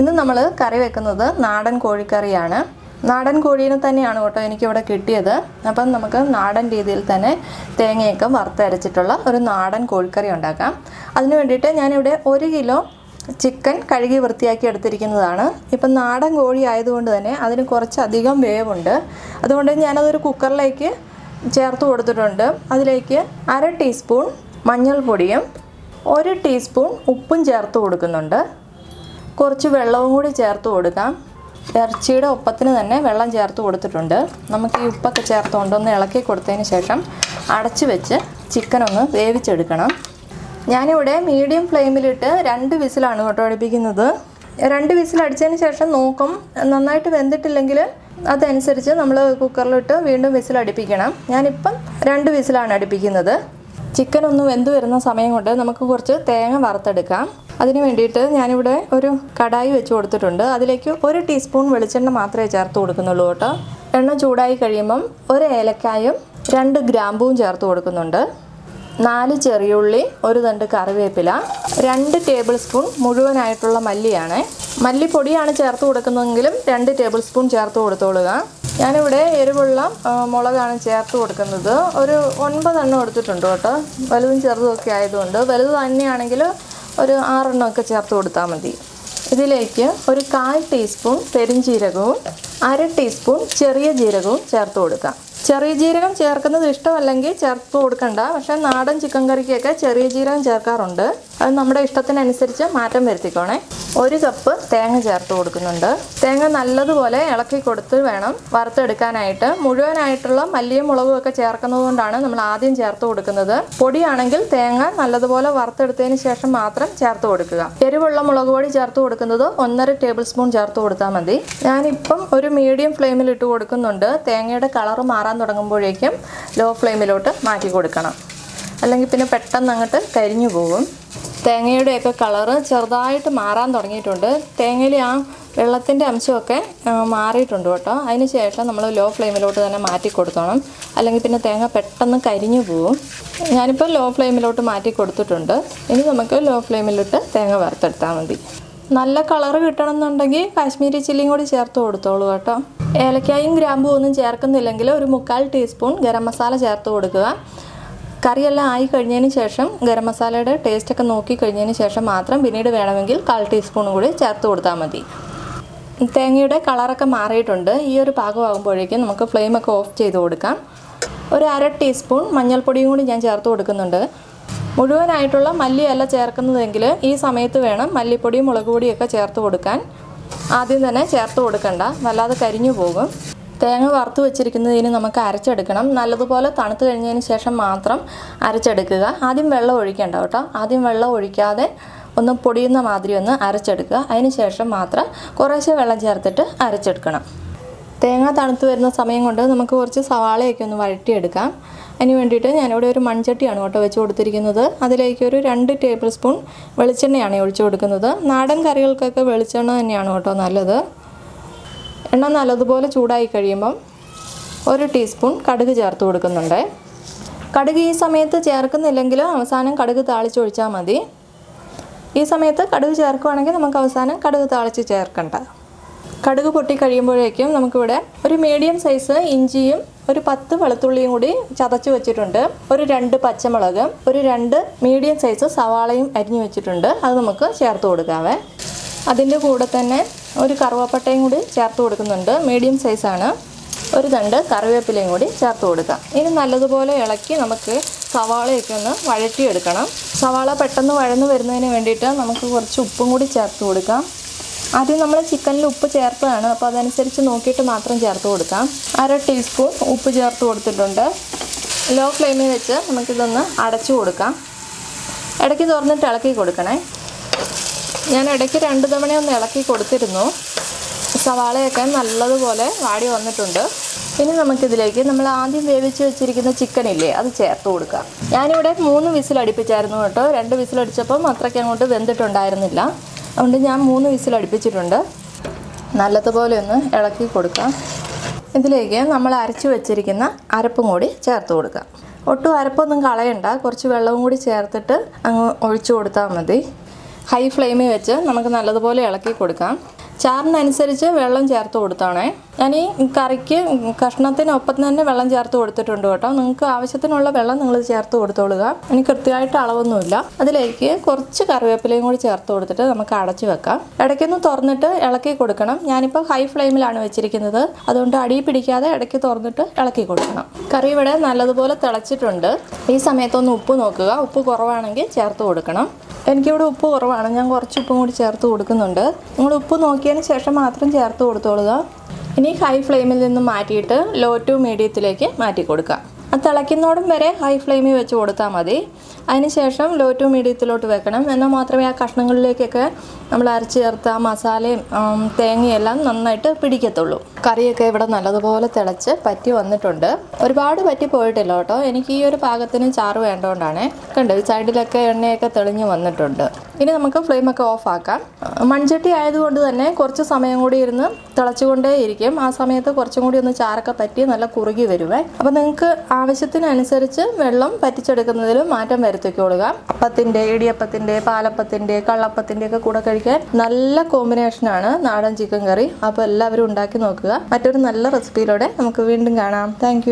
ഇന്ന് നമ്മൾ കറി വെക്കുന്നത് നാടൻ കോഴിക്കറിയാണ്. നാടൻ കോഴീനെ തന്നെയാണ് കേട്ടോ എനിക്കിവിടെ കിട്ടിയത്. അപ്പം നമുക്ക് നാടൻ രീതിയിൽ തന്നെ തേങ്ങയൊക്കെ വറുത്തരച്ചിട്ടുള്ള ഒരു നാടൻ കോഴിക്കറി ഉണ്ടാക്കാം. അതിന് വേണ്ടിയിട്ട് ഞാനിവിടെ ഒരു കിലോ ചിക്കൻ കഴുകി വൃത്തിയാക്കി എടുത്തിരിക്കുന്നതാണ്. ഇപ്പം നാടൻ കോഴി ആയതുകൊണ്ട് തന്നെ അതിന് കുറച്ചധികം വേവുണ്ട്. അതുകൊണ്ട് ഞാനതൊരു കുക്കറിലേക്ക് ചേർത്ത് കൊടുത്തിട്ടുണ്ട്. അതിലേക്ക് അര ടീസ്പൂൺ മഞ്ഞൾപ്പൊടിയും ഒരു ടീസ്പൂൺ ഉപ്പും ചേർത്ത് കൊടുക്കുന്നുണ്ട്. കുറച്ച് വെള്ളവും കൂടി ചേർത്ത് കൊടുക്കാം. ഇറച്ചിയുടെ ഒപ്പത്തിന് തന്നെ വെള്ളം ചേർത്ത് കൊടുത്തിട്ടുണ്ട്. നമുക്ക് ഈ ഉപ്പൊക്കെ ചേർത്തുകൊണ്ട് ഒന്ന് ഇളക്കി കൊടുത്തതിന് ശേഷം അടച്ചു വെച്ച് ചിക്കൻ ഒന്ന് വേവിച്ചെടുക്കണം. ഞാനിവിടെ മീഡിയം ഫ്ലെയിമിലിട്ട് രണ്ട് വിസിലാണ് കേട്ടോ അടുപ്പിക്കുന്നത്. രണ്ട് വിസിലടിച്ചതിന് ശേഷം നോക്കും നന്നായിട്ട് വെന്തിട്ടില്ലെങ്കിൽ അതനുസരിച്ച് നമ്മൾ കുക്കറിലിട്ട് വീണ്ടും വിസിലടിപ്പിക്കണം ഞാനിപ്പം രണ്ട് വിസിലാണ് അടുപ്പിക്കുന്നത്. ചിക്കൻ ഒന്ന് വെന്ത് വരുന്ന സമയം കൊണ്ട് നമുക്ക് കുറച്ച് തേങ്ങ വറുത്തെടുക്കാം. അതിന് വേണ്ടിയിട്ട് ഞാനിവിടെ ഒരു കടായി വെച്ച് കൊടുത്തിട്ടുണ്ട്. അതിലേക്ക് ഒരു ടീസ്പൂൺ വെളിച്ചെണ്ണ മാത്രമേ ചേർത്ത് കൊടുക്കുന്നുള്ളൂ കേട്ടോ. എണ്ണ ചൂടായി കഴിയുമ്പം ഒരു ഏലക്കായും രണ്ട് ഗ്രാമ്പൂവും ചേർത്ത് കൊടുക്കുന്നുണ്ട്. നാല് ചെറിയുള്ളി ഒരു തണ്ട് കറിവേപ്പില രണ്ട് ടേബിൾ സ്പൂൺ മുഴുവനായിട്ടുള്ള മല്ലിയാണ്. മല്ലിപ്പൊടിയാണ് ചേർത്ത് കൊടുക്കുന്നതെങ്കിലും രണ്ട് ടേബിൾ സ്പൂൺ ചേർത്ത് കൊടുത്തോളുക. ഞാനിവിടെ എരിവുള്ള മുളകാണ് ചേർത്ത് കൊടുക്കുന്നത്. ഒരു ഒൻപതെണ്ണം എടുത്തിട്ടുണ്ട് കേട്ടോ. വലുതും ചെറുതും ഒക്കെ ആയതുകൊണ്ട്. വലുത് തന്നെയാണെങ്കിൽ ഒരു ആറെണ്ണം ഒക്കെ ചേർത്ത് കൊടുത്താൽ മതി. ഇതിലേക്ക് ഒരു കാൽ ടീസ്പൂൺ പെരിഞ്ജീരകവും അര ടീസ്പൂൺ ചെറിയ ജീരകവും ചേർത്ത് കൊടുക്കാം. ചെറിയ ജീരകം ചേർക്കുന്നത് ഇഷ്ടമല്ലെങ്കിൽ ചേർത്ത് കൊടുക്കണ്ട. പക്ഷേ നാടൻ ചിക്കൻ കറിക്കൊക്കെ ചെറിയ ജീരകം ചേർക്കാറുണ്ട്. അത് നമ്മുടെ ഇഷ്ടത്തിനനുസരിച്ച് മാറ്റം വരുത്തിക്കോണേ. ഒരു കപ്പ് തേങ്ങ ചേർത്ത് കൊടുക്കുന്നുണ്ട്. തേങ്ങ നല്ലതുപോലെ ഇളക്കി കൊടുത്ത് വേണം വറുത്തെടുക്കാനായിട്ട്. മുഴുവനായിട്ടുള്ള മല്ലിയും മുളകും ഒക്കെ ചേർക്കുന്നത് കൊണ്ടാണ് നമ്മൾ ആദ്യം ചേർത്ത് കൊടുക്കുന്നത്. പൊടിയാണെങ്കിൽ തേങ്ങ നല്ലതുപോലെ വറുത്തെടുത്തതിന് ശേഷം മാത്രം ചേർത്ത് കൊടുക്കുക. എരിവുള്ള മുളക് പൊടി ചേർത്ത് കൊടുക്കുന്നത് ഒന്നര ടേബിൾ സ്പൂൺ ചേർത്ത് കൊടുത്താൽ മതി. ഞാനിപ്പം ഒരു മീഡിയം ഫ്ലെയിമിൽ ഇട്ട് കൊടുക്കുന്നുണ്ട്. തേങ്ങയുടെ കളർ മാറാൻ തുടങ്ങുമ്പോഴേക്കും ലോ ഫ്ലെയിമിലോട്ട് മാറ്റി കൊടുക്കണം. അല്ലെങ്കിൽ പിന്നെ പെട്ടെന്ന് അങ്ങോട്ട് കരിഞ്ഞു പോകും. തേങ്ങയുടെയൊക്കെ കളറ് ചെറുതായിട്ട് മാറാൻ തുടങ്ങിയിട്ടുണ്ട്. തേങ്ങയിൽ ആ വെള്ളത്തിന്റെ അംശമൊക്കെ മാറിയിട്ടുണ്ട് കേട്ടോ. അതിന് ശേഷം നമ്മൾ ലോ ഫ്ലെയിമിലോട്ട് തന്നെ മാറ്റി കൊടുത്തോണം അല്ലെങ്കിൽ പിന്നെ തേങ്ങ പെട്ടെന്ന് കരിഞ്ഞു പോവും ഞാനിപ്പോൾ ലോ ഫ്ലെയിമിലോട്ട് മാറ്റി കൊടുത്തിട്ടുണ്ട്. ഇനി നമുക്ക് ലോ ഫ്ലെയിമിലിട്ട് തേങ്ങ വറുത്തെടുത്താൽ മതി. നല്ല കളറ് കിട്ടണമെന്നുണ്ടെങ്കിൽ കാശ്മീരി ചില്ലിയും കൂടി ചേർത്ത് കൊടുത്തോളൂ കേട്ടോ. ഏലക്കായും ഗ്രാമ്പും ഒന്നും ചേർക്കുന്നില്ലെങ്കിൽ ഒരു മുക്കാൽ ടീസ്പൂൺ ഗരം മസാല ചേർത്ത് കൊടുക്കുക. കറിയെല്ലാം ആയി കഴിഞ്ഞതിന് ശേഷം ഗരം മസാലയുടെ ടേസ്റ്റ് ഒക്കെ നോക്കി കഴിഞ്ഞതിന് ശേഷം മാത്രം പിന്നീട് വേണമെങ്കിൽ കാൽ ടീസ്പൂൺ കൂടി ചേർത്ത് കൊടുത്താൽ മതി. തേങ്ങയുടെ കളറൊക്കെ മാറിയിട്ടുണ്ട്. ഈ ഒരു പാകമാകുമ്പോഴേക്കും നമുക്ക് ഫ്ലെയിമൊക്കെ ഓഫ് ചെയ്ത് കൊടുക്കാം. ഒരു അര ടീസ്പൂൺ മഞ്ഞൾപ്പൊടിയും കൂടി ഞാൻ ചേർത്ത് കൊടുക്കുന്നുണ്ട്. മുഴുവനായിട്ടുള്ള മല്ലിയല്ല ചേർക്കുന്നതെങ്കിൽ ഈ സമയത്ത് വേണം മല്ലിപ്പൊടിയും മുളക് പൊടിയൊക്കെ ചേർത്ത് കൊടുക്കാൻ. ആദ്യം തന്നെ ചേർത്ത് കൊടുക്കണ്ട. വല്ലാതെ കരിഞ്ഞു പോകും. തേങ്ങ വറുത്ത് വെച്ചിരിക്കുന്നതിന് നമുക്ക് അരച്ചെടുക്കണം. നല്ലതുപോലെ തണുത്ത് കഴിഞ്ഞതിന് ശേഷം മാത്രം അരച്ചെടുക്കുക. ആദ്യം വെള്ളം ഒഴിക്കേണ്ട കേട്ടോ. ആദ്യം വെള്ളം ഒഴിക്കാതെ ഒന്ന് പൊടിയുന്ന മാതിരി ഒന്ന് അരച്ചെടുക്കുക. അതിന് ശേഷം മാത്രം കുറേശ്ശെ വെള്ളം ചേർത്തിട്ട് അരച്ചെടുക്കണം. തേങ്ങ തണുത്ത് വരുന്ന സമയം കൊണ്ട് നമുക്ക് കുറച്ച് സവാളയൊക്കെ ഒന്ന് വഴറ്റിയെടുക്കാം. അതിന് വേണ്ടിയിട്ട് ഞാനിവിടെ ഒരു മൺചട്ടിയാണ് കേട്ടോ വെച്ച് കൊടുത്തിരിക്കുന്നത്. അതിലേക്ക് ഒരു രണ്ട് ടേബിൾ സ്പൂൺ വെളിച്ചെണ്ണയാണ് ഒഴിച്ചു കൊടുക്കുന്നത്. നാടൻ കറികൾക്കൊക്കെ വെളിച്ചെണ്ണ തന്നെയാണ് കേട്ടോ നല്ലത്. എണ്ണ നല്ലതുപോലെ ചൂടായി കഴിയുമ്പം ഒരു ടീസ്പൂൺ കടുക് ചേർത്ത് കൊടുക്കുന്നുണ്ട്. കടുക് ഈ സമയത്ത് ചേർക്കുന്നില്ലെങ്കിലും അവസാനം കടുക് താളിച്ചൊഴിച്ചാൽ മതി. ഈ സമയത്ത് കടുക് ചേർക്കുവാണെങ്കിൽ നമുക്ക് അവസാനം കടുക് താളിച്ച് ചേർക്കണ്ട. കടുക് പൊട്ടി കഴിയുമ്പോഴേക്കും നമുക്കിവിടെ ഒരു മീഡിയം സൈസ് ഇഞ്ചിയും ഒരു പത്ത് വെളുത്തുള്ളിയും കൂടി ചതച്ച് വെച്ചിട്ടുണ്ട്. ഒരു രണ്ട് പച്ചമുളക് ഒരു രണ്ട് മീഡിയം സൈസ് സവാളയും അരിഞ്ഞു വെച്ചിട്ടുണ്ട്. അത് നമുക്ക് ചേർത്ത് കൊടുക്കാവേ. അതിന്റെ കൂടെ തന്നെ ഒരു കറുവപ്പട്ടയും കൂടി ചേർത്ത് കൊടുക്കുന്നുണ്ട്. മീഡിയം സൈസാണ് ഒരു തണ്ട് കറിവേപ്പിലയും കൂടി ചേർത്ത് കൊടുക്കാം. ഇനി നല്ലതുപോലെ ഇളക്കി നമുക്ക് സവാളയൊക്കെ ഒന്ന് വഴറ്റിയെടുക്കണം. സവാള പെട്ടെന്ന് വഴന്ന് വരുന്നതിന് വേണ്ടിയിട്ട് നമുക്ക് കുറച്ച് ഉപ്പും കൂടി ചേർത്ത് കൊടുക്കാം. ആദ്യം നമ്മൾ ചിക്കനിൽ ഉപ്പ് ചേർത്തതാണ്. അപ്പോൾ അതനുസരിച്ച് നോക്കിയിട്ട് മാത്രം ചേർത്ത് കൊടുക്കാം. അര ടീസ്പൂൺ ഉപ്പ് ചേർത്ത് കൊടുത്തിട്ടുണ്ട്. ലോ ഫ്ലെയിമിൽ വെച്ച് നമുക്കിതൊന്ന് അടച്ചു കൊടുക്കാം. ഇടയ്ക്ക് തുറന്നിട്ട് ഇളക്കി കൊടുക്കണേ. ഞാൻ ഇടയ്ക്ക് രണ്ട് തവണ ഒന്ന് ഇളക്കി കൊടുത്തിരുന്നു. സവാളയൊക്കെ നല്ലതുപോലെ വാടി വന്നിട്ടുണ്ട്. ഇനി നമുക്കിതിലേക്ക് നമ്മൾ ആദ്യം വേവിച്ച് വെച്ചിരിക്കുന്ന ചിക്കൻ ഇല്ലേ അത് ചേർത്ത് കൊടുക്കാം. ഞാനിവിടെ മൂന്ന് വിസിൽ അടുപ്പിച്ചായിരുന്നു കേട്ടോ. രണ്ട് വിസിൽ അടിച്ചപ്പം അത്രയ്ക്ക് അങ്ങോട്ട് വെന്തിട്ടുണ്ടായിരുന്നില്ല. അതുകൊണ്ട് ഞാൻ മൂന്ന് വിസിൽ അടുപ്പിച്ചിട്ടുണ്ട്. നല്ലതുപോലെ ഒന്ന് ഇളക്കി കൊടുക്കാം. ഇതിലേക്ക് നമ്മൾ അരച്ചു വെച്ചിരിക്കുന്ന അരപ്പും കൂടി ചേർത്ത് കൊടുക്കാം. ഒട്ടും അരപ്പൊന്നും കളയണ്ട. കുറച്ച് വെള്ളവും കൂടി ചേർത്തിട്ട് അങ്ങ് ഒഴിച്ചു കൊടുത്താൽ മതി. ഹൈ ഫ്ലെയിമിൽ വെച്ച് നമുക്ക് നല്ലതുപോലെ ഇളക്കി കൊടുക്കാം. ചാറിനനുസരിച്ച് വെള്ളം ചേർത്ത് കൊടുത്താണേ. ഞാൻ ഈ കറിക്ക് കഷ്ണത്തിനൊപ്പം തന്നെ വെള്ളം ചേർത്ത് കൊടുത്തിട്ടുണ്ട് കേട്ടോ. നിങ്ങൾക്ക് ആവശ്യത്തിനുള്ള വെള്ളം നിങ്ങൾ ചേർത്ത് കൊടുത്തോളുക. ഇനി കൃത്യമായിട്ട് അളവൊന്നുമില്ല. അതിലേക്ക് കുറച്ച് കറിവേപ്പിലയും കൂടി ചേർത്ത് കൊടുത്തിട്ട് നമുക്ക് അടച്ചു വെക്കാം. ഇടയ്ക്കൊന്ന് തുറന്നിട്ട് ഇളക്കി കൊടുക്കണം. ഞാനിപ്പോൾ ഹൈ ഫ്ലെയിമിലാണ് വെച്ചിരിക്കുന്നത്. അതുകൊണ്ട് അടി പിടിക്കാതെ ഇടയ്ക്ക് തുറന്നിട്ട് ഇളക്കി കൊടുക്കണം. കറി ഇവിടെ നല്ലതുപോലെ തിളച്ചിട്ടുണ്ട്. ഈ സമയത്തൊന്ന് ഉപ്പ് നോക്കുക. ഉപ്പ് കുറവാണെങ്കിൽ ചേർത്ത് കൊടുക്കണം. എനിക്കിവിടെ ഉപ്പ് കുറവാണ്. ഞാൻ കുറച്ച് ഉപ്പും കൂടി ചേർത്ത് കൊടുക്കുന്നുണ്ട്. നിങ്ങൾ ഉപ്പ് നോക്കിയതിന് ശേഷം മാത്രം ചേർത്ത് കൊടുത്തോളുക. ഇനി ഹൈ ഫ്ലെയിമിൽ നിന്ന് മാറ്റിയിട്ട് ലോ ടു മീഡിയത്തിലേക്ക് മാറ്റി കൊടുക്കുക അത് തിളയ്ക്കുന്നോടും വരെ ഹൈ ഫ്ലെയിമിൽ വെച്ച് കൊടുത്താൽ മതി. അതിനുശേഷം ലോ ടു മീഡിയത്തിലോട്ട് വെക്കണം. എന്നാൽ മാത്രമേ ആ കഷ്ണങ്ങളിലേക്കൊക്കെ നമ്മൾ അരച്ച് ചേർത്ത ആ മസാലയും ആം, തേങ്ങയെല്ലാം നന്നായിട്ട് പിടിക്കത്തുള്ളൂ. കറിയൊക്കെ ഇവിടെ നല്ലതുപോലെ തിളച്ച് പറ്റി വന്നിട്ടുണ്ട്. ഒരുപാട് പറ്റി പോയിട്ടില്ല കേട്ടോ. എനിക്ക് ഈ ഒരു പാകത്തിന് ചാറ് വേണ്ടതുകൊണ്ടാണ്. കണ്ടോ സൈഡിലൊക്കെ എണ്ണയൊക്കെ തെളിഞ്ഞ് വന്നിട്ടുണ്ട്. ഇനി നമുക്ക് ഫ്ലെയിമൊക്കെ ഓഫ് ആക്കാം. മൺചട്ടി ആയതുകൊണ്ട് തന്നെ കുറച്ച് സമയം കൂടി ഇരുന്ന് തിളച്ചുകൊണ്ടേ ഇരിക്കും ആ സമയത്ത് കുറച്ചും കൂടി ഒന്ന് ചാറൊക്കെ പറ്റി നല്ല കുറുകി വരുവേ. അപ്പോൾ നിങ്ങൾക്ക് ആവശ്യത്തിനനുസരിച്ച് വെള്ളം പറ്റിച്ചെടുക്കുന്നതിൽ മാറ്റം വരുത്തിക്കോളുക അപ്പത്തിന്റെ ഇടിയപ്പത്തിന്റെ പാലപ്പത്തിന്റെ കള്ളപ്പത്തിന്റെ ഒക്കെ കൂടെ കഴിക്കാൻ നല്ല കോമ്പിനേഷനാണ് നാടൻ ചിക്കൻ കറി അപ്പോൾ എല്ലാവരും ഉണ്ടാക്കി നോക്കുക. മറ്റൊരു നല്ല റെസിപ്പിയിലൂടെ നമുക്ക് വീണ്ടും കാണാം. താങ്ക്